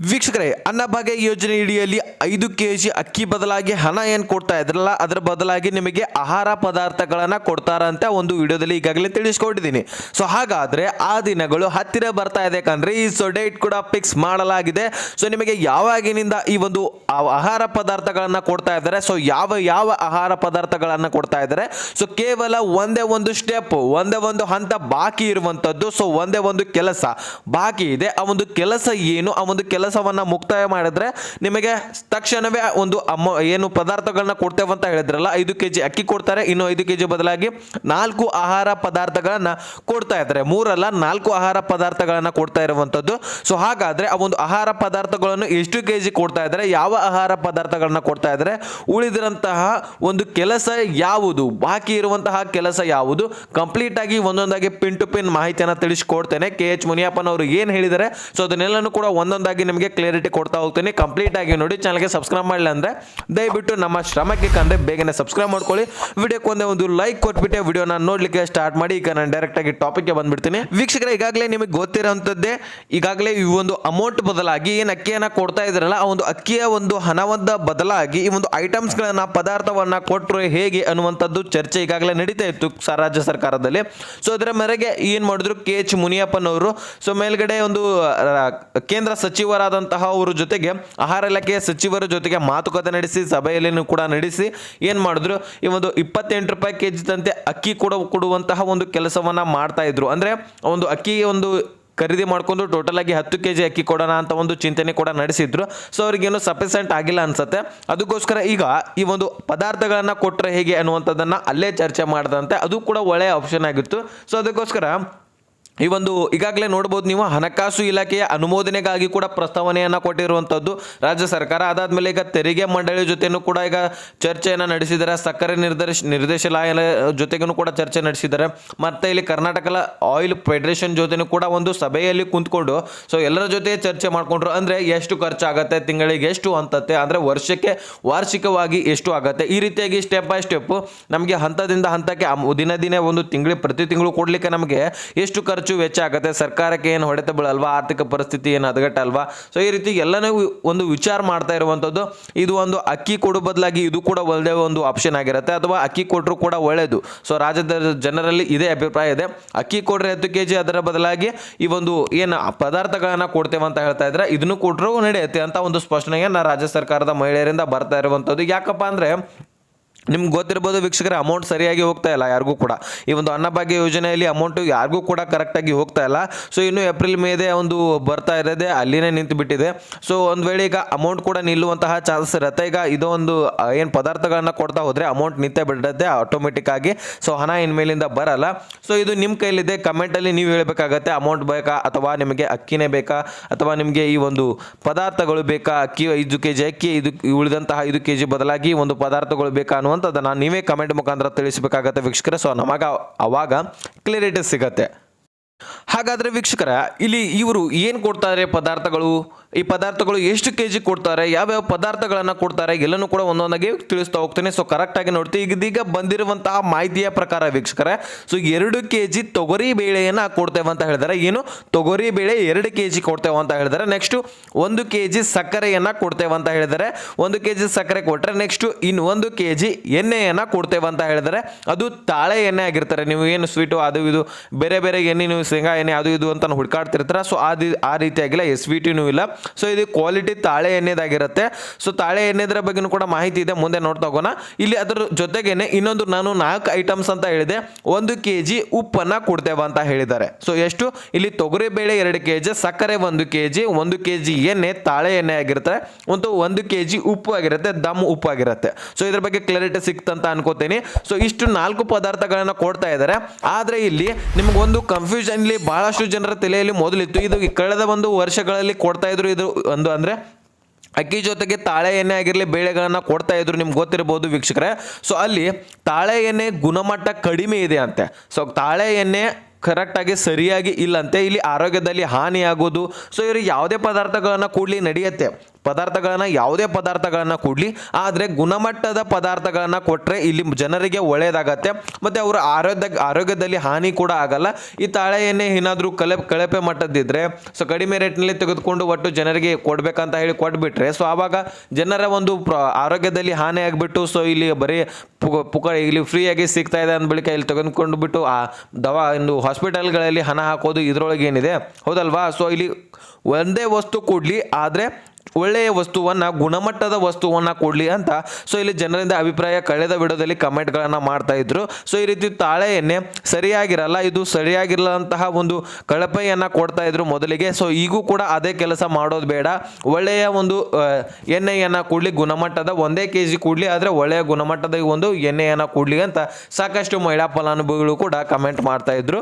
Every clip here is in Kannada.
ವೀಕ್ಷಕರೇ ಅನ್ನಭಾಗ್ಯ ಯೋಜನೆ ಅಡಿಯಲ್ಲಿ ಐದು ಕೆ ಜಿ ಅಕ್ಕಿ ಬದಲಾಗಿ ಹಣ ಏನು ಕೊಡ್ತಾ ಇದ್ರಲ್ಲ, ಅದರ ಬದಲಾಗಿ ನಿಮಗೆ ಆಹಾರ ಪದಾರ್ಥಗಳನ್ನು ಕೊಡ್ತಾರಂತ ಒಂದು ವಿಡಿಯೋದಲ್ಲಿ ಈಗಾಗಲೇ ತಿಳಿಸ್ಕೊಟ್ಟಿದ್ದೀನಿ ಸೊ ಹಾಗಾದರೆ ಆ ದಿನಗಳು ಹತ್ತಿರ ಬರ್ತಾ ಇದೆ ಯಾಕಂದರೆ ಈ ಸೊ ಡೇಟ್ ಕೂಡ ಫಿಕ್ಸ್ ಮಾಡಲಾಗಿದೆ. ಸೊ ನಿಮಗೆ ಯಾವಾಗಿನಿಂದ ಈ ಒಂದು ಆಹಾರ ಪದಾರ್ಥಗಳನ್ನು ಕೊಡ್ತಾ ಇದ್ದಾರೆ? ಸೊ ಯಾವ ಯಾವ ಆಹಾರ ಪದಾರ್ಥಗಳನ್ನು ಕೊಡ್ತಾ ಇದ್ದಾರೆ? ಸೊ ಕೇವಲ ಒಂದೇ ಒಂದು ಸ್ಟೆಪ್ ಒಂದೇ ಒಂದು ಹಂತ ಬಾಕಿ ಇರುವಂಥದ್ದು ಸೊ ಒಂದೇ ಒಂದು ಕೆಲಸ. ಬಾಕಿ ಇದೆ. ಆ ಒಂದು ಕೆಲಸ ಏನು? ಆ ಒಂದು ಕೆಲಸವನ್ನ ಮುಕ್ತಾಯ ಮಾಡಿದ್ರೆ ನಿಮಗೆ ತಕ್ಷಣವೇ ಒಂದು ಅಮ್ಮ ಏನು ಪದಾರ್ಥಗಳನ್ನ ಕೊಡ್ತೇವೆ ಅಂತ ಹೇಳಿದ್ರಲ್ಲ, ಐದು ಕೆ ಜಿ ಅಕ್ಕಿ ಕೊಡ್ತಾರೆ, ಇನ್ನು ಐದು ಕೆ ಜಿ ಬದಲಾಗಿ ನಾಲ್ಕು ಆಹಾರ ಪದಾರ್ಥಗಳನ್ನು ಕೊಡ್ತಾ ಇದ್ದಾರೆ. ಮೂರಲ್ಲ, ನಾಲ್ಕು ಆಹಾರ ಪದಾರ್ಥಗಳನ್ನು ಕೊಡ್ತಾ ಇರುವಂಥದ್ದು ಸೊ ಹಾಗಾದ್ರೆ ಆ ಒಂದು ಆಹಾರ ಪದಾರ್ಥಗಳನ್ನು ಎಷ್ಟು ಕೆ ಜಿ ಕೊಡ್ತಾ ಇದ್ದಾರೆ, ಯಾವ ಆಹಾರ ಪದಾರ್ಥಗಳನ್ನ ಕೊಡ್ತಾ ಇದ್ದಾರೆ ಉಳಿದಿರಂತಹ ಒಂದು ಕೆಲಸ ಯಾವುದು, ಬಾಕಿ ಇರುವಂತಹ ಕೆಲಸ ಯಾವುದು, ಕಂಪ್ಲೀಟ್ ಆಗಿ ಒಂದೊಂದಾಗಿ ಪಿನ್ ಟು ಪಿನ್ ಮಾಹಿತಿಯನ್ನು ತಿಳಿಸ್ಕೊಡ್ತೇನೆ. ಕೆ ಎಚ್ ಮುನಿಯಪ್ಪನವರು ಏನು ಹೇಳಿದ್ದಾರೆ, ಸೊ, ಅದನ್ನೆಲ್ಲನೂ ಕೂಡ ಒಂದೊಂದಾಗಿ ನಿಮಗೆ ಕ್ಲಿಯರಿಟಿ ಕೊಡ್ತಾ ಹೋಗ್ತೀನಿ. ಕಂಪ್ಲೀಟ್ ಆಗಿ ನೋಡಿ ಚಾನಲ್ಗೆ ಸಬ್ಸ್ಕ್ರೈಬ್ ಮಾಡಲಿಲ್ಲ ಅಂದರೆ ದಯವಿಟ್ಟು ನಮ್ಮ ಶ್ರಮಕ್ಕೆ ಕಂಡ್ರೆ ಬೇಗನೆ ಸಬ್ಸ್ಕ್ರೈಬ್ ಮಾಡ್ಕೊಳ್ಳಿ. ವಿಡಿಯೋಕ್ಕೆ ಒಂದೇ ಒಂದು ಲೈಕ್ ಕೊಟ್ಬಿಟ್ಟೆ ವಿಡಿಯೋನ ನೋಡಲಿಕ್ಕೆ ಸ್ಟಾರ್ಟ್ ಮಾಡಿ. ಈಗ ನಾನು ಡೈರೆಕ್ಟಾಗಿ ಟಾಪಿಕ್ಗೆ ಬಂದ್ಬಿಡ್ತೀನಿ. ವೀಕ್ಷಕರ, ಈಗಾಗಲೇ ನಿಮಗೆ ಗೊತ್ತಿರೋಂಥದ್ದೇ ಈಗಾಗಲೇ ಈ ಒಂದು ಅಮೌಂಟ್ ಬದಲಾಗಿ ಏನು ಅಕ್ಕಿಯನ್ನು ಕೊಡ್ತಾ ಇದ್ರಲ್ಲ ಆ ಒಂದು ಅಕ್ಕಿಯ ಒಂದು ಹಣವನ್ನ ಬದಲಾಗಿ ಈ ಒಂದು ಐಟಮ್ಸ್ಗಳನ್ನು ಪದಾರ್ಥವನ್ನು ಕೊಟ್ಟರು ಹೇಗೆ ಅನ್ನುವಂಥದ್ದು ಚರ್ಚೆ ಈಗಾಗಲೇ ನಡೀತಾ ಇತ್ತು ರಾಜ್ಯ ಸರ್ಕಾರದಲ್ಲಿ. ಸೊ ಅದರ ಮೇರೆಗೆ ಏನು ಮಾಡಿದ್ರು ಕೆ ಎಚ್ ಮುನಿಯಪ್ಪನವರು. ಸೊ ಮೇಲ್ಗಡೆ ಒಂದು ಕೇಂದ್ರ ಕೇಂದ್ರ ಸಚಿವರಾದಂತಹ ಅವರ ಜೊತೆಗೆ ಆಹಾರ ಇಲಾಖೆಯ ಸಚಿವರ ಜೊತೆಗೆ ಮಾತುಕತೆ ನಡೆಸಿ ಸಭೆಯಲ್ಲಿ ಕೂಡ ನಡೆಸಿ ಏನು ಮಾಡಿದ್ರು? ಈ ಒಂದು ಇಪ್ಪತ್ತೆಂಟು ರೂಪಾಯಿ ಕೆ ಜಿ ತಂತೆ ಅಕ್ಕಿ ಕೂಡ ಕೊಡುವಂತಹ ಒಂದು ಕೆಲಸವನ್ನ ಮಾಡ್ತಾ ಇದ್ರು. ಅಂದ್ರೆ ಒಂದು ಅಕ್ಕಿ ಒಂದು ಖರೀದಿ ಮಾಡಿಕೊಂಡು ಟೋಟಲ್ ಆಗಿ ಹತ್ತು ಕೆ ಜಿ ಅಕ್ಕಿ ಕೊಡೋಣ ಅಂತ ಒಂದು ಚಿಂತನೆ ಕೂಡ ನಡೆಸಿದ್ರು. ಸೊ ಅವ್ರಿಗೇನು ಸಫಿಸೆಂಟ್ ಆಗಿಲ್ಲ ಅನ್ಸುತ್ತೆ. ಅದಕ್ಕೋಸ್ಕರ ಈಗ ಈ ಒಂದು ಪದಾರ್ಥಗಳನ್ನ ಕೊಟ್ಟರೆ ಹೇಗೆ ಅನ್ನುವಂಥದ್ದನ್ನು ಅಲ್ಲೇ ಚರ್ಚೆ ಮಾಡಿದಂತೆ. ಅದು ಕೂಡ ಒಳ್ಳೆಯ ಆಪ್ಷನ್ ಆಗಿತ್ತು. ಸೊ ಅದಕ್ಕೋಸ್ಕರ ಈ ಒಂದು ಈಗಾಗಲೇ ನೋಡ್ಬೋದು ನೀವು ಹಣಕಾಸು ಇಲಾಖೆಯ ಅನುಮೋದನೆಗಾಗಿ ಕೂಡ ಪ್ರಸ್ತಾವನೆಯನ್ನು ಕೊಟ್ಟಿರುವಂಥದ್ದು ರಾಜ್ಯ ಸರ್ಕಾರ ಅದಾದ್ಮೇಲೆ ಈಗ ತೆರಿಗೆ ಮಂಡಳಿ ಜೊತೆಯೂ ಕೂಡ ಈಗ ಚರ್ಚೆಯನ್ನು ನಡೆಸಿದ್ದಾರೆ. ಸಕ್ಕರೆ ನಿರ್ದೇಶ ನಿರ್ದೇಶನಾಲಯ ಜೊತೆಗೂ ಕೂಡ ಚರ್ಚೆ ನಡೆಸಿದ್ದಾರೆ. ಮತ್ತು ಇಲ್ಲಿ ಕರ್ನಾಟಕ ಆಯಿಲ್ ಫೆಡರೇಷನ್ ಜೊತೆನೂ ಕೂಡ ಒಂದು ಸಭೆಯಲ್ಲಿ ಕುಂತ್ಕೊಂಡು, ಸೊ ಎಲ್ಲರ ಜೊತೆ ಚರ್ಚೆ ಮಾಡಿಕೊಂಡ್ರು. ಅಂದರೆ ಎಷ್ಟು ಖರ್ಚಾಗತ್ತೆ, ತಿಂಗಳಿಗೆ ಎಷ್ಟು ಅಂತತ್ತೆ, ಅಂದರೆ ವರ್ಷಕ್ಕೆ ವಾರ್ಷಿಕವಾಗಿ ಎಷ್ಟು ಆಗುತ್ತೆ? ಈ ರೀತಿಯಾಗಿ ಸ್ಟೆಪ್ ಬೈ ಸ್ಟೆಪ್ ನಮಗೆ ಹಂತದಿಂದ ಹಂತಕ್ಕೆ ದಿನ ದಿನೇ ಒಂದು ತಿಂಗಳು, ಪ್ರತಿ ತಿಂಗಳು ಕೊಡಲಿಕ್ಕೆ ನಮಗೆ ಎಷ್ಟು ಖರ್ಚು ವೆಚ್ಚ ಆಗುತ್ತೆ, ಸರ್ಕಾರಕ್ಕೆ ಏನು ಹೊಡೆತ ಬೀಳಲ್ವಾ ಆರ್ಥಿಕ ಪರಿಸ್ಥಿತಿ ಏನು ಹದಗಟ್ಟಲ್ವಾ ಸೊ ಈ ರೀತಿ ಎಲ್ಲನೂ ಒಂದು ವಿಚಾರ ಮಾಡ್ತಾ ಇರುವಂಥದ್ದು, ಇದು ಒಂದು ಅಕ್ಕಿ ಕೊಡೋ ಬದಲಾಗಿ ಇದು ಕೂಡ ಒಳ್ಳೆಯ ಒಂದು ಆಪ್ಷನ್ ಆಗಿರುತ್ತೆ, ಅಥವಾ ಅಕ್ಕಿ ಕೊಟ್ಟರು ಕೂಡ ಒಳ್ಳೆಯದು ಸೊ ರಾಜ್ಯದ ಜನರಲ್ಲಿ ಇದೇ ಅಭಿಪ್ರಾಯ ಇದೆ. ಅಕ್ಕಿ ಕೊಡ್ರೆ ಹತ್ತು ಕೆ ಜಿ ಅದರ ಬದಲಾಗಿ ಈ ಒಂದು ಏನು ಪದಾರ್ಥಗಳನ್ನ ಕೊಡ್ತೇವೆ ಅಂತ ಹೇಳ್ತಾ ಇದ್ರೆ, ಇದನ್ನು ಕೊಟ್ಟರು ನಡೆಯುತ್ತೆ ಅಂತ ಒಂದು ಸ್ಪಷ್ಟನೆಗೆ ನಾ ರಾಜ್ಯ ಸರ್ಕಾರದ ಮಹಿಳೆಯರಿಂದ ಬರ್ತಾ ಇರುವಂಥದ್ದು. ಯಾಕಪ್ಪ ಅಂದರೆ ನಿಮ್ಗೆ ಗೊತ್ತಿರ್ಬೋದು ವೀಕ್ಷಕರೇ ಅಮೌಂಟ್ ಸರಿಯಾಗಿ ಹೋಗ್ತಾ ಇಲ್ಲ, ಯಾರಿಗೂ ಕೂಡ. ಈ ಒಂದು ಅನ್ನಭಾಗ್ಯ ಯೋಜನೆಯಲ್ಲಿ ಅಮೌಂಟು ಯಾರಿಗೂ ಕೂಡ ಕರೆಕ್ಟಾಗಿ ಹೋಗ್ತಾ ಇಲ್ಲ. ಸೊ ಇನ್ನು ಏಪ್ರಿಲ್ ಮೇದೇ ಒಂದು ಬರ್ತಾ ಇರೋದೇ, ಅಲ್ಲಿನೇ ನಿಂತು ಬಿಟ್ಟಿದೆ ಸೊ ಒಂದು ವೇಳೆ ಈಗ ಅಮೌಂಟ್ ಕೂಡ ನಿಲ್ಲುವಂತಹ ಚಾನ್ಸ್ ಇರುತ್ತೆ. ಈಗ ಇದು ಒಂದು ಏನು ಪದಾರ್ಥಗಳನ್ನು ಕೊಡ್ತಾ ಹೋದರೆ ಅಮೌಂಟ್ ನಿಂತೇ ಬಿಡುತ್ತೆ ಆಟೋಮೆಟಿಕ್ ಆಗಿ. ಸೊ ಹಣ ಇನ್ಮೇಲಿಂದ ಬರಲ್ಲ. ಸೊ ಇದು ನಿಮ್ಮ ಕೈಲಿದೆ. ಕಮೆಂಟಲ್ಲಿ ನೀವು ಹೇಳಬೇಕಾಗತ್ತೆ ಅಮೌಂಟ್ ಬೇಕಾ ಅಥವಾ ನಿಮಗೆ ಅಕ್ಕಿನೇ ಬೇಕಾ? ಅಥವಾ ನಿಮಗೆ ಈ ಒಂದು ಪದಾರ್ಥಗಳು ಬೇಕಾ? ಅಕ್ಕಿ ಐದು ಕೆ ಜಿ ಅಕ್ಕಿ ಇದು ಉಳಿದಂತಹ ಐದು ಕೆ ಜಿ ಬದಲಾಗಿ ಒಂದು ಪದಾರ್ಥಗಳು ಬೇಕಾ ಅನ್ನುವಂಥದ್ದನ್ನು ನೀವೇ ಕಮೆಂಟ್ ಮುಖಾಂತರ ತಿಳಿಸಬೇಕಾಗತ್ತೆ ವೀಕ್ಷಕರೇ. ಸೊ ನಮಗೆ ಅವಾಗ ಕ್ಲಿಯರಿಟಿ ಸಿಗತ್ತೆ. ಹಾಗಾದ್ರೆ ವೀಕ್ಷಕರ, ಇಲ್ಲಿ ಇವರು ಏನು ಕೊಡ್ತಾರೆ ಪದಾರ್ಥಗಳು? ಈ ಪದಾರ್ಥಗಳು ಎಷ್ಟು ಕೆ ಜಿ ಕೊಡ್ತಾರೆ? ಯಾವ್ಯಾವ ಪದಾರ್ಥಗಳನ್ನು ಕೊಡ್ತಾರೆ? ಎಲ್ಲನೂ ಕೂಡ ಒಂದೊಂದಾಗಿ ತಿಳಿಸ್ತಾ ಹೋಗ್ತೇನೆ. ಸೊ ಕರೆಕ್ಟಾಗಿ ನೋಡ್ತೀವಿ ಇದೀಗ ಬಂದಿರುವಂತಹ ಮಾಹಿತಿಯ ಪ್ರಕಾರ ವೀಕ್ಷಕರ ಸೊ ಎರಡು ಕೆ ಜಿ ತೊಗರಿ ಬೇಳೆಯನ್ನು ಕೊಡ್ತೇವೆ ಅಂತ ಹೇಳಿದಾರೆ. ಏನು? ತೊಗರಿ ಬೇಳೆ ಎರಡು ಕೆ ಜಿ ಕೊಡ್ತೇವೆ ಅಂತ ಹೇಳಿದಾರೆ. ನೆಕ್ಸ್ಟು ಒಂದು ಕೆ ಜಿ ಸಕ್ಕರೆಯನ್ನು ಕೊಡ್ತೇವೆ ಅಂತ ಹೇಳಿದಾರೆ. ಒಂದು ಕೆ ಜಿ ಸಕ್ಕರೆ ಕೊಟ್ಟರೆ ನೆಕ್ಸ್ಟು ಇನ್ನು ಒಂದು ಕೆ ಜಿ ಎಣ್ಣೆಯನ್ನು ಕೊಡ್ತೇವೆ ಅಂತ ಹೇಳಿದಾರೆ. ಅದು ತಾಳೆ ಎಣ್ಣೆ ಆಗಿರ್ತಾರೆ. ನೀವು ಏನು ಸ್ವೀಟು ಅದು ಇದು, ಬೇರೆ ಬೇರೆ ಎಣ್ಣೆ ನೀವು ಶೇಂಗಾ ಎಣ್ಣೆ ಅದು ಇದು ಅಂತ ಹುಡ್ಕಾಡ್ತಿರ್ತಾರೆ. ಸೊ ಅದು ಆ ರೀತಿಯಾಗಿಲ್ಲ ಎಸ್ ವಿ ಟಿನೂ ಇಲ್ಲ. ಸೊ ಇದು ಕ್ವಾಲಿಟಿ ತಾಳೆ ಎಣ್ಣೆದಾಗಿರುತ್ತೆ. ಸೊ ತಾಳೆ ಎಣ್ಣೆದ್ರ ಬಗ್ಗೆನೂ ಕೂಡ ಮಾಹಿತಿ ಇದೆ. ಮುಂದೆ ನೋಡ್ತಾ ಹೋಗೋಣ. ಇಲ್ಲಿ ಅದರ ಜೊತೆಗೇನೆ ಇನ್ನೊಂದು ನಾನು ನಾಲ್ಕು ಐಟಮ್ಸ್ ಅಂತ ಹೇಳಿದೆ. ಒಂದು ಕೆ ಜಿ ಉಪ್ಪನ್ನು ಕೊಡ್ತೇವೆ ಅಂತ ಹೇಳಿದ್ದಾರೆ. ಸೊ ಎಷ್ಟು? ಇಲ್ಲಿ ತೊಗರಿ ಬೇಳೆ ಎರಡು ಕೆ ಜಿ ಸಕ್ಕರೆ ಒಂದು ಕೆ ಜಿ ಒಂದು ಕೆ ಜಿ ಎಣ್ಣೆ ತಾಳೆ ಎಣ್ಣೆ ಆಗಿರುತ್ತೆ. ಒಂದು ಒಂದು ಕೆ ಜಿ ಉಪ್ಪು ಆಗಿರುತ್ತೆ, ದಮ್ ಉಪ್ಪು ಆಗಿರುತ್ತೆ. ಸೊ ಇದ್ರ ಬಗ್ಗೆ ಕ್ಲಾರಿಟಿ ಸಿಕ್ತಂತ ಅನ್ಕೋತೀನಿ. ಸೊ ಇಷ್ಟು ನಾಲ್ಕು ಪದಾರ್ಥಗಳನ್ನು ಕೊಡ್ತಾ ಇದ್ದಾರೆ. ಆದರೆ ಇಲ್ಲಿ ನಿಮಗೊಂದು ಕನ್ಫ್ಯೂಷನ್ ಇಲ್ಲಿ ಬಹಳಷ್ಟು ಜನರ ತಲೆಯಲ್ಲಿ ಮೊದಲಿತ್ತು. ಇದು ಕಳೆದ ಒಂದು ವರ್ಷಗಳಲ್ಲಿ ಕೊಡ್ತಾ ಇದ್ರು ಇದು ಒಂದು ಅಂದ್ರೆ ಅಕ್ಕಿ ಜೊತೆಗೆ ತಾಳೆ ಎಣ್ಣೆ ಆಗಿರಲಿ ಬೇಳೆಗಳನ್ನು ಕೊಡ್ತಾ ಇದ್ರು ನಿಮ್ಗೆ ಗೊತ್ತಿರ್ಬೋದು ವೀಕ್ಷಕರೇ. ಸೊ ಅಲ್ಲಿ ತಾಳೆ ಎಣ್ಣೆ ಗುಣಮಟ್ಟ ಕಡಿಮೆ ಇದೆ ಅಂತೆ. ಸೊ ತಾಳೆ ಎಣ್ಣೆ ಕರೆಕ್ಟಾಗಿ ಸರಿಯಾಗಿ ಇಲ್ಲಂತೆ. ಇಲ್ಲಿ ಆರೋಗ್ಯದಲ್ಲಿ ಹಾನಿಯಾಗೋದು. ಸೊ ಇವ್ರಿಗೆ ಯಾವುದೇ ಪದಾರ್ಥಗಳನ್ನು ಕೂಡಲಿ ನಡೆಯುತ್ತೆ. ಪದಾರ್ಥಗಳನ್ನು, ಯಾವುದೇ ಪದಾರ್ಥಗಳನ್ನು ಕೊಡಲಿ, ಆದರೆ ಗುಣಮಟ್ಟದ ಪದಾರ್ಥಗಳನ್ನು ಕೊಟ್ಟರೆ ಇಲ್ಲಿ ಜನರಿಗೆ ಒಳ್ಳೆಯದಾಗತ್ತೆ ಮತ್ತು ಅವರ ಆರೋಗ್ಯ, ಆರೋಗ್ಯದಲ್ಲಿ ಹಾನಿ ಕೂಡ ಆಗಲ್ಲ. ಈ ತಾಳೆ ಎಣ್ಣೆ ಏನಾದರೂ ಕಲೆ, ಕಳಪೆ ಮಟ್ಟದಿದ್ದರೆ, ಸೊ ಕಡಿಮೆ ರೇಟ್ನಲ್ಲಿ ತೆಗೆದುಕೊಂಡು ಒಟ್ಟು ಜನರಿಗೆ ಕೊಡಬೇಕಂತ ಹೇಳಿ ಕೊಟ್ಬಿಟ್ರೆ, ಸೊ ಆವಾಗ ಜನರ ಒಂದು ಆರೋಗ್ಯದಲ್ಲಿ ಹಾನಿ ಆಗಿಬಿಟ್ಟು, ಸೊ ಇಲ್ಲಿ ಬರೀ ಪುಕ, ಇಲ್ಲಿ ಫ್ರೀಯಾಗಿ ಸಿಗ್ತಾ ಇದೆ ಅಂದ ಬಳಿಕ ಇಲ್ಲಿ ತೆಗೆದುಕೊಂಡು ಬಿಟ್ಟು, ಆ ದವಾ ಒಂದು ಹಾಸ್ಪಿಟಲ್ಗಳಲ್ಲಿ ಹಣ ಹಾಕೋದು ಇದರೊಳಗೆ ಏನಿದೆ ಹೌದಲ್ವಾ? ಸೊ ಇಲ್ಲಿ ಒಂದೇ ವಸ್ತು ಕೊಡಲಿ, ಆದರೆ ಒಳ್ಳೆಯ ವಸ್ತುವನ್ನು, ಗುಣಮಟ್ಟದ ವಸ್ತುವನ್ನು ಕೊಡಲಿ ಅಂತ ಸೊ ಇಲ್ಲಿ ಜನರಿಂದ ಅಭಿಪ್ರಾಯ ಕಳೆದ ವಿಡಿಯೋದಲ್ಲಿ ಕಮೆಂಟ್ಗಳನ್ನು ಮಾಡ್ತಾ ಇದ್ರು. ಸೊ ಈ ರೀತಿ ತಾಳೆ ಎಣ್ಣೆ ಸರಿಯಾಗಿರಲ್ಲ, ಇದು ಸರಿಯಾಗಿರಲ್ಲಂತಹ ಒಂದು ಕಳಪೆಯನ್ನು ಕೊಡ್ತಾ ಇದ್ರು ಮೊದಲಿಗೆ. ಸೊ ಈಗೂ ಕೂಡ ಅದೇ ಕೆಲಸ ಮಾಡೋದು ಬೇಡ. ಒಳ್ಳೆಯ ಒಂದು ಎಣ್ಣೆಯನ್ನ ಕೊಡಲಿ, ಗುಣಮಟ್ಟದ ಒಂದೇ ಕೆ ಜಿ ಕೊಡಲಿ, ಆದರೆ ಒಳ್ಳೆಯ ಗುಣಮಟ್ಟದ ಒಂದು ಎಣ್ಣೆಯನ್ನು ಕೊಡ್ಲಿ ಅಂತ ಸಾಕಷ್ಟು ಮಹಿಳಾ ಫಲಾನುಭವಿಗಳು ಕೂಡ ಕಮೆಂಟ್ ಮಾಡ್ತಾ ಇದ್ರು.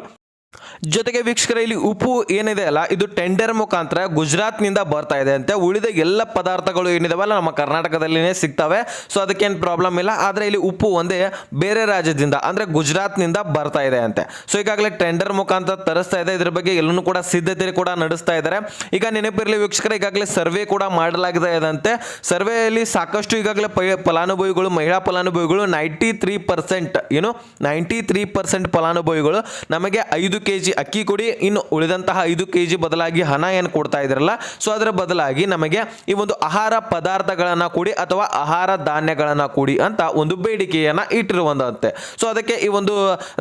ಜೊತೆಗೆ ವೀಕ್ಷಕರ, ಇಲ್ಲಿ ಉಪ್ಪು ಏನಿದೆ ಅಲ್ಲ, ಇದು ಟೆಂಡರ್ ಮುಖಾಂತರ ಗುಜರಾತ್ನಿಂದ ಬರ್ತಾ ಇದೆ ಅಂತೆ. ಉಳಿದ ಎಲ್ಲ ಪದಾರ್ಥಗಳು ಏನಿದಾವಲ್ಲ ನಮ್ಮ ಕರ್ನಾಟಕದಲ್ಲಿನೇ ಸಿಗ್ತವೆ. ಸೊ ಅದಕ್ಕೇನು ಪ್ರಾಬ್ಲಮ್ ಇಲ್ಲ. ಆದರೆ ಇಲ್ಲಿ ಉಪ್ಪು ಒಂದೇ ಬೇರೆ ರಾಜ್ಯದಿಂದ, ಅಂದರೆ ಗುಜರಾತ್ನಿಂದ ಬರ್ತಾ ಇದೆ ಅಂತೆ. ಸೊ ಈಗಾಗಲೇ ಟೆಂಡರ್ ಮುಖಾಂತರ ತರಿಸ್ತಾ ಇದೆ. ಇದ್ರ ಬಗ್ಗೆ ಎಲ್ಲೂ ಕೂಡ ಸಿದ್ಧತೆ ಕೂಡ ನಡೆಸ್ತಾ ಇದ್ದಾರೆ. ಈಗ ನೆನಪಿರಲಿ ವೀಕ್ಷಕರ, ಈಗಾಗಲೇ ಸರ್ವೆ ಕೂಡ ಮಾಡಲಾಗಿದೆ ಅಂತೆ. ಸರ್ವೆಯಲ್ಲಿ ಸಾಕಷ್ಟು ಈಗಾಗಲೇ ಫಲಾನುಭವಿಗಳು, ಮಹಿಳಾ ಫಲಾನುಭವಿಗಳು ನೈಂಟಿ ತ್ರೀ ಪರ್ಸೆಂಟ್ ಏನು ನೈಂಟಿ ತ್ರೀ ಪರ್ಸೆಂಟ್ ಫಲಾನುಭವಿಗಳು ನಮಗೆ ಐದು ಕೆ ಜಿ ಅಕ್ಕಿ ಕೊಡಿ, ಇನ್ನು ಉಳಿದಂತಹ ಐದು ಕೆ ಜಿ ಬದಲಾಗಿ ಹಣ ಏನು ಕೊಡ್ತಾ ಇದ್ರಲ್ಲ ಸೊ ಅದರ ಬದಲಾಗಿ ನಮಗೆ ಈ ಒಂದು ಆಹಾರ ಪದಾರ್ಥಗಳನ್ನು ಕೊಡಿ ಅಥವಾ ಆಹಾರ ಧಾನ್ಯಗಳನ್ನು ಕೊಡಿ ಅಂತ ಒಂದು ಬೇಡಿಕೆಯನ್ನು ಇಟ್ಟಿರುವಂತೆ ಸೊ ಅದಕ್ಕೆ ಈ ಒಂದು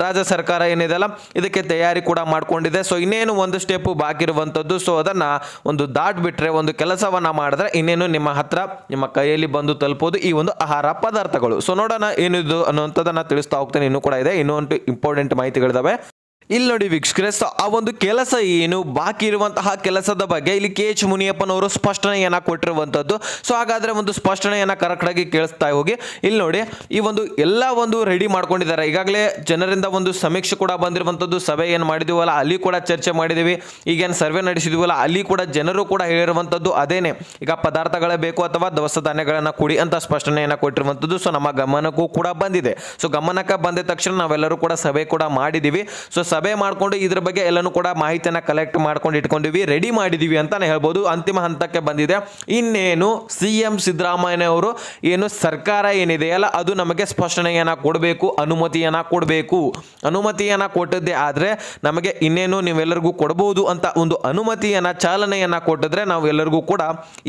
ರಾಜ್ಯ ಸರ್ಕಾರ ಏನಿದೆಲ್ಲ ಇದಕ್ಕೆ ತಯಾರಿ ಕೂಡ ಮಾಡಿಕೊಂಡಿದೆ. ಸೊ ಇನ್ನೇನು ಒಂದು ಸ್ಟೆಪ್ ಬಾಕಿ ಇರುವಂಥದ್ದು ಸೊ ಅದನ್ನು ಒಂದು ದಾಟ್ಬಿಟ್ರೆ, ಒಂದು ಕೆಲಸವನ್ನು ಮಾಡಿದ್ರೆ ಇನ್ನೇನು ನಿಮ್ಮ ಹತ್ರ, ನಿಮ್ಮ ಕೈಯಲ್ಲಿ ಬಂದು ತಲುಪೋದು ಈ ಒಂದು ಆಹಾರ ಪದಾರ್ಥಗಳು. ಸೊ ನೋಡೋಣ ಏನಿದು ಅನ್ನುವಂಥದ್ದನ್ನು ತಿಳಿಸ್ತಾ ಹೋಗ್ತೇನೆ, ಇನ್ನೂ ಕೂಡ ಇದೆ, ಇನ್ನೂ ಒಂದು ಇಂಪಾರ್ಟೆಂಟ್ ಮಾಹಿತಿಗಳಿದಾವೆ. ಇಲ್ಲಿ ನೋಡಿ ವೀಕ್ಷಕರೇ, ಸೊ, ಆ ಒಂದು ಕೆಲಸ ಏನು? ಬಾಕಿ ಇರುವಂತಹ ಕೆಲಸದ ಬಗ್ಗೆ ಇಲ್ಲಿ ಕೆ ಎಚ್ ಮುನಿಯಪ್ಪನವರು ಸ್ಪಷ್ಟನೆಯನ್ನ ಕೊಟ್ಟಿರುವಂತದ್ದು. ಸೊ ಹಾಗಾದ್ರೆ ಒಂದು ಸ್ಪಷ್ಟನೆಯನ್ನ ಕರೆಕ್ಟ್ ಆಗಿ ಕೇಳಿಸ್ತಾ ಹೋಗಿ. ಇಲ್ಲಿ ನೋಡಿ, ಈ ಒಂದು ಎಲ್ಲ ಒಂದು ರೆಡಿ ಮಾಡ್ಕೊಂಡಿದ್ದಾರೆ. ಈಗಾಗಲೇ ಜನರಿಂದ ಒಂದು ಸಮೀಕ್ಷೆ ಕೂಡ ಬಂದಿರುವಂತದ್ದು. ಸಭೆ ಏನು ಮಾಡಿದೀವಲ್ಲ, ಅಲ್ಲಿ ಕೂಡ ಚರ್ಚೆ ಮಾಡಿದೀವಿ. ಈಗೇನು ಸರ್ವೆ ನಡೆಸಿದೀವಲ್ಲ, ಅಲ್ಲಿ ಕೂಡ ಜನರು ಕೂಡ ಹೇಳಿರುವಂತದ್ದು ಅದೇನೆ. ಈಗ ಪದಾರ್ಥಗಳೇ ಬೇಕು ಅಥವಾ ದವಸ ಧಾನ್ಯಗಳನ್ನು ಕೊಡಿ ಅಂತ ಸ್ಪಷ್ಟನೆಯನ್ನ ಕೊಟ್ಟಿರುವಂತದ್ದು. ಸೊ ನಮ್ಮ ಗಮನಕ್ಕೂ ಕೂಡ ಬಂದಿದೆ. ಸೊ ಗಮನಕ್ಕೆ ಬಂದ ತಕ್ಷಣ ನಾವೆಲ್ಲರೂ ಕೂಡ ಸಭೆ ಕೂಡ ಮಾಡಿದೀವಿ. ಸೊ ಸಭೆ ಮಾಡಿಕೊಂಡು ಇದ್ರ ಬಗ್ಗೆ ಎಲ್ಲನೂ ಕೂಡ ಮಾಹಿತಿಯನ್ನು ಕಲೆಕ್ಟ್ ಮಾಡ್ಕೊಂಡು ಇಟ್ಕೊಂಡಿವಿ ರೆಡಿ ಮಾಡಿದ್ದೀವಿ ಅಂತಾನೆ ಹೇಳ್ಬೋದು. ಅಂತಿಮ ಹಂತಕ್ಕೆ ಬಂದಿದೆ. ಇನ್ನೇನು ಸಿ ಎಂ ಸಿದ್ದರಾಮಯ್ಯನವರು ಏನು ಸರ್ಕಾರ ಏನಿದೆಯಲ್ಲ, ಅದು ನಮಗೆ ಸ್ಪಷ್ಟನೆಯನ್ನು ಕೊಡಬೇಕು, ಅನುಮತಿಯನ್ನು ಕೊಡಬೇಕು. ಅನುಮತಿಯನ್ನು ಕೊಟ್ಟದ್ದೇ ಆದರೆ ನಮಗೆ ಇನ್ನೇನು ನೀವೆಲ್ಲರಿಗೂ ಕೊಡಬಹುದು ಅಂತ ಒಂದು ಅನುಮತಿಯನ್ನು, ಚಾಲನೆಯನ್ನು ಕೊಟ್ಟಿದ್ರೆ ನಾವು ಎಲ್ಲರಿಗೂ ಕೂಡ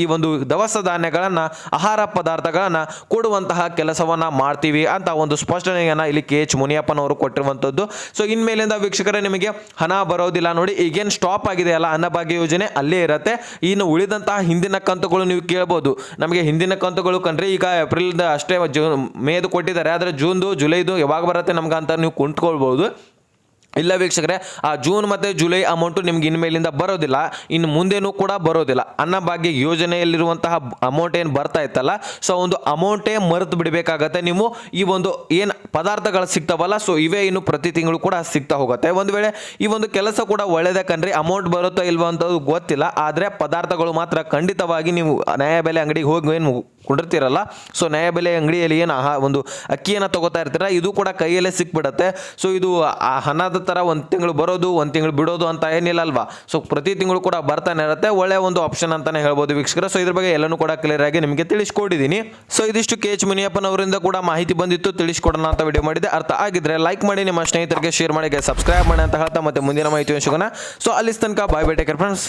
ಈ ಒಂದು ದವಸ ಧಾನ್ಯಗಳನ್ನು, ಆಹಾರ ಪದಾರ್ಥಗಳನ್ನು ಕೊಡುವಂತಹ ಕೆಲಸವನ್ನು ಮಾಡ್ತೀವಿ ಅಂತ ಒಂದು ಸ್ಪಷ್ಟನೆಯನ್ನು ಇಲ್ಲಿ ಕೆ ಎಚ್ ಮುನಿಯಪ್ಪನವರು ಕೊಟ್ಟಿರುವಂಥದ್ದು. ಸೊ ಇನ್ಮೇಲಿಂದ ವೀಕ್ಷಕರೇ, ನಿಮಗೆ ಹಣ ಬರೋದಿಲ್ಲ ನೋಡಿ, ಈಗೇನು ಸ್ಟಾಪ್ ಆಗಿದೆ ಅಲ್ಲ ಅನ್ನಭಾಗ್ಯ ಯೋಜನೆ ಅಲ್ಲೇ ಇರುತ್ತೆ. ಇನ್ನು ಉಳಿದಂತಹ ಹಿಂದಿನ ಕಂತುಗಳು ನೀವು ಕೇಳ್ಬೋದು. ನಮಗೆ ಹಿಂದಿನ ಕಂತುಗಳು ಕಂಡ್ರೆ ಈಗ ಏಪ್ರಿಲ್ದ ಅಷ್ಟೇ ಜೂನ್ ಮೇದು ಕೊಟ್ಟಿದ್ದಾರೆ. ಆದರೆ ಜೂನ್ದು, ಜುಲೈದು ಯಾವಾಗ ಬರುತ್ತೆ ನಮ್ಗೆ ಅಂತ ನೀವು ಕೊಂಡ್ಕೊಳ್ಬೋದು ಇಲ್ಲ ವೀಕ್ಷಕರೇ, ಆ ಜೂನ್ ಮತ್ತು ಜುಲೈ ಅಮೌಂಟು ನಿಮ್ಗೆ ಇನ್ಮೇಲಿಂದ ಬರೋದಿಲ್ಲ, ಇನ್ನು ಮುಂದೇನೂ ಕೂಡ ಬರೋದಿಲ್ಲ. ಅನ್ನಭಾಗ್ಯ ಯೋಜನೆಯಲ್ಲಿರುವಂತಹ ಅಮೌಂಟ್ ಏನು ಬರ್ತಾ ಇತ್ತಲ್ಲ ಸೊ ಒಂದು ಅಮೌಂಟೇ ಮರೆತು ಬಿಡಬೇಕಾಗತ್ತೆ ನೀವು. ಈ ಒಂದು ಏನು ಪದಾರ್ಥಗಳು ಸಿಗ್ತಾವಲ್ಲ ಸೊ ಇವೇ ಇನ್ನು ಪ್ರತಿ ತಿಂಗಳು ಕೂಡ ಸಿಗ್ತಾ ಹೋಗುತ್ತೆ. ಒಂದು ವೇಳೆ ಈ ಒಂದು ಕೆಲಸ ಕೂಡ ಒಳ್ಳೇದೇ ಕಣ್ರಿ ಅಮೌಂಟ್ ಬರುತ್ತೋ ಇಲ್ವೋ ಅಂತದ್ದು ಗೊತ್ತಿಲ್ಲ, ಆದರೆ ಪದಾರ್ಥಗಳು ಮಾತ್ರ ಖಂಡಿತವಾಗಿ ನೀವು ನ್ಯಾಯಬೆಲೆ ಅಂಗಡಿಗೆ ಹೋಗಿ ಏನು ಕೊಂಡಿರ್ತೀರಲ್ಲ? ಸೊ ನ್ಯಾಯಬೆಲೆ ಅಂಗಡಿಯಲ್ಲಿ ಏನು ಆಹಾ, ಒಂದು ಅಕ್ಕಿಯನ್ನು ತಗೋತಾ ಇರ್ತೀರ? ಇದು ಕೂಡ ಕೈಯಲ್ಲೇ ಸಿಕ್ಬಿಡತ್ತೆ. ಸೊ ಇದು ಆ ಹಣದ ಥರ ಒಂದು ತಿಂಗಳು ಬರೋದು, ಒಂದು ತಿಂಗಳು ಬಿಡೋದು ಅಂತ ಏನಿಲ್ಲ ಅಲ್ವಾ? ಸೊ ಪ್ರತಿ ತಿಂಗಳು ಕೂಡ ಬರ್ತಾನೆ ಇರುತ್ತೆ. ಒಳ್ಳೆಯ ಒಂದು ಆಪ್ಷನ್ ಅಂತಲೇ ಹೇಳ್ಬೋದು ವೀಕ್ಷಕರ. ಸೊ ಇದ್ರ ಬಗ್ಗೆ ಎಲ್ಲನೂ ಕೂಡ ಕ್ಲಿಯರ್ ಆಗಿ ನಿಮಗೆ ತಿಳಿಸ್ಕೊಡಿದ್ದೀನಿ ಸೊ ಇದಿಷ್ಟು ಕೆ ಎಚ್ ಮುನಿಯಪ್ಪನವರಿಂದ ಕೂಡ ಮಾಹಿತಿ ಬಂದಿತ್ತು. ತಿಳಿಸ್ಕೊಡೋಣ ಅಂತ ವಿಡಿಯೋ ಮಾಡಿದೆ ಅರ್ಥ ಆಗಿದ್ರೆ ಲೈಕ್ ಮಾಡಿ, ನಿಮ್ಮ ಸ್ನೇಹಿತರಿಗೆ ಶೇರ್ ಮಾಡಿ ಸಬ್ಸ್ಕ್ರೈಬ್ ಮಾಡಿ ಅಂತ ಹೇಳ್ತಾ ಮತ್ತೆ ಮುಂದಿನ ಮಾಹಿತಿ ಸಿಗೋಣ. ಸೊ ಅಲ್ಲಿ ತನಕ ಬಾಯ್ ಬೈ ಟೇಕರ್ ಫ್ರೆಂಡ್ಸ್